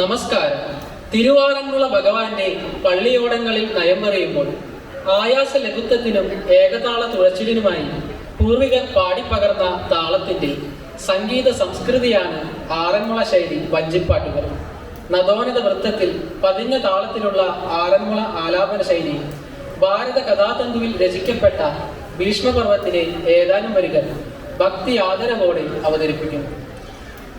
നമസ്കാരം. തിരുവാറന്മുള ഭഗവാന്റെ പള്ളിയോടങ്ങളിൽ നയം പറയുമ്പോൾ ആയാസ ലഘുത്വത്തിനും ഏകതാള തുഴച്ചിലിനുമായി പൂർവികർ പാടിപ്പകർന്ന താളത്തിന്റെ സംഗീത സംസ്കൃതിയാണ് ആറന്മുള ശൈലി വഞ്ചിപ്പാട്ടുകൾ. നദോന്നത വൃത്തത്തിൽ പതിഞ്ഞ താളത്തിലുള്ള ആറന്മുള ആലാപന ശൈലി ഭാരത കഥാതന്തുവിൽ രചിക്കപ്പെട്ട ഭീഷ്മപർവത്തിലെ ഏതാനും വരികൾ ഭക്തി ആദരവോടെ അവതരിപ്പിക്കുന്നു.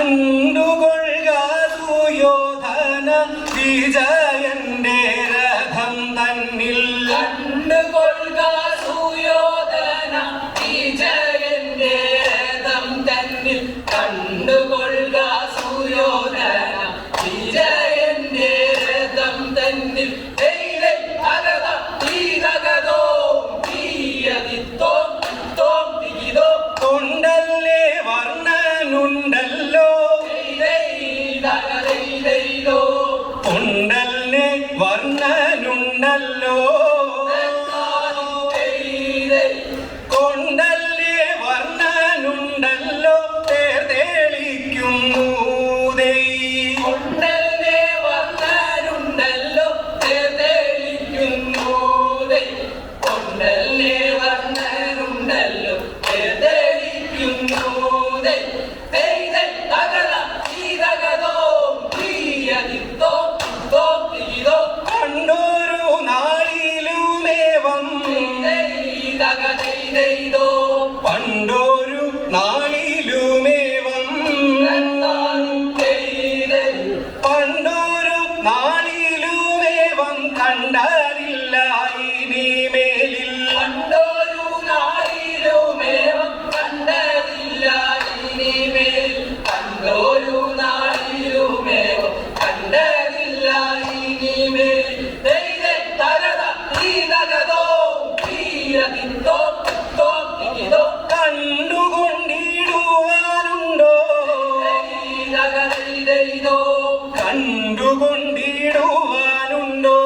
أن വർണനുണ്ടല്ലോ പണ്ടൊരു നാളിലുമേവം തീരകതോ കണ്ടുകൊണ്ടിടുവാനുണ്ടോ?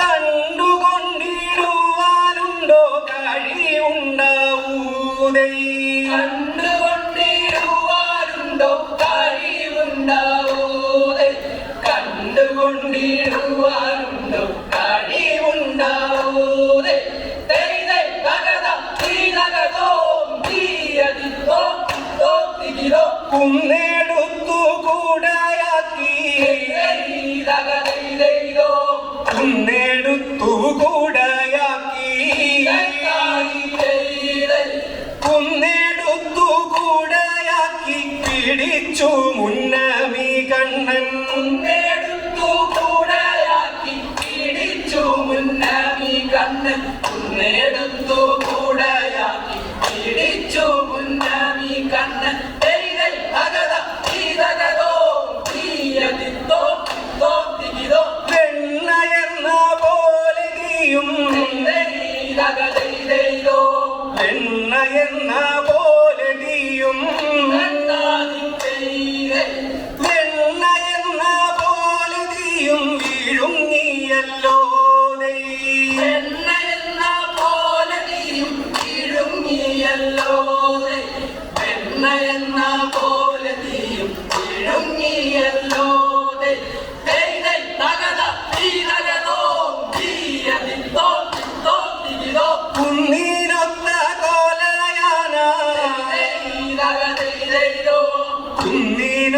കണ്ടുകൊണ്ടിടുവാനുണ്ടോ? കഴിവുണ്ടാവൂതേ. കണ്ടുകൊണ്ടിടുവാനുണ്ടോ? കഴിവുണ്ടാവൂതെ. കണ്ടുകൊണ്ടിടുവാനുണ്ടോ പിടിച്ചു മുന്നമി കണ്ണൻ കുന്നേടുത്തു കൂടയാക്കി പിടിച്ചു മുന്നമി കണ്ണൻ കുന്നേടുത്തു കൂടയാക്കി പിടിച്ചു മുന്നമി കണ്ണൻ. ദൈവൈ ഭഗത തീരകതോ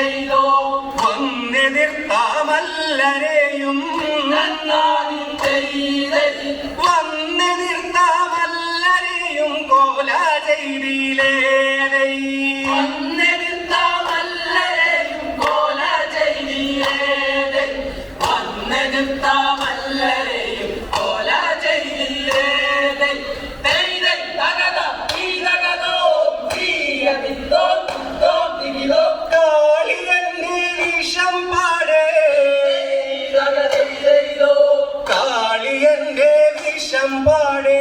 ദൈതകതൈതൈതോ വന്നെതിർത്താമല്ലരെയും വന്നെതിർത്താമല്ലരെയും നന്നാതി ചെയ്തൈ വന്നെതിർത്ത മല്ലരെയും കോല ചെയ്തിലേ വന്നെടുത്ത മല്ലരെയും കോല ചെയ്തിയേതെ വന്നെടുത്ത പാടേ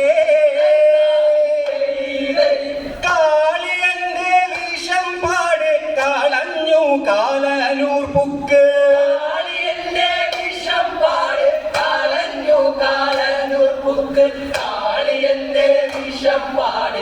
കാളിയന്റെ വിഷം പാടേ കളഞ്ഞു കാലനൂർ പുക്ക്. കാളിയന്റെ വിഷം പാട് കാളഞ്ഞു കാലനൂർ പുക്ക്. കാളിയന്റെ വിഷം പാട്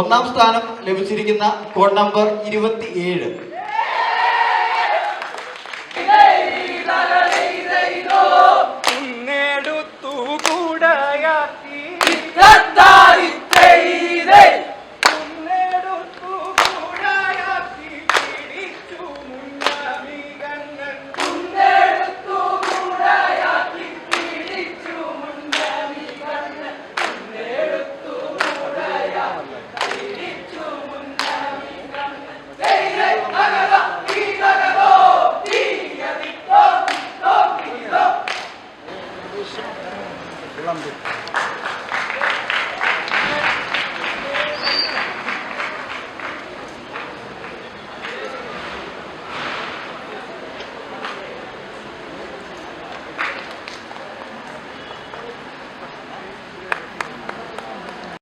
ഒന്നാം സ്ഥാനം ലഭിച്ചിരിക്കുന്ന കോഡ് നമ്പർ ഇരുപത്തിയേഴ്. നേടുത്തു